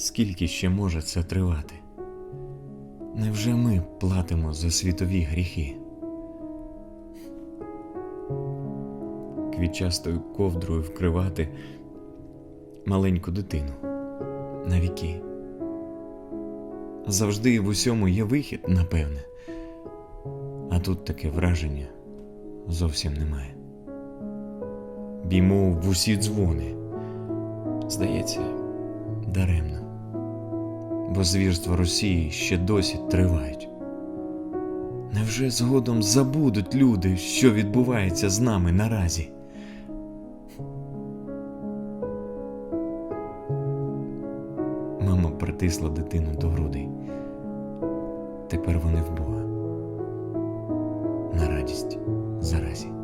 Скільки ще може це тривати? Невже ми платимо за світові гріхи? Квітчастою ковдрою вкривати маленьку дитину на віки. Завжди в усьому є вихід, напевне. А тут таке враження зовсім немає. Біймо в усі дзвони. Здається, даремно бо звірства Росії ще досі тривають. Невже згодом забудуть люди, що відбувається з нами наразі? Мама притисла дитину до грудей. Тепер вони в Бога. На радість заразі.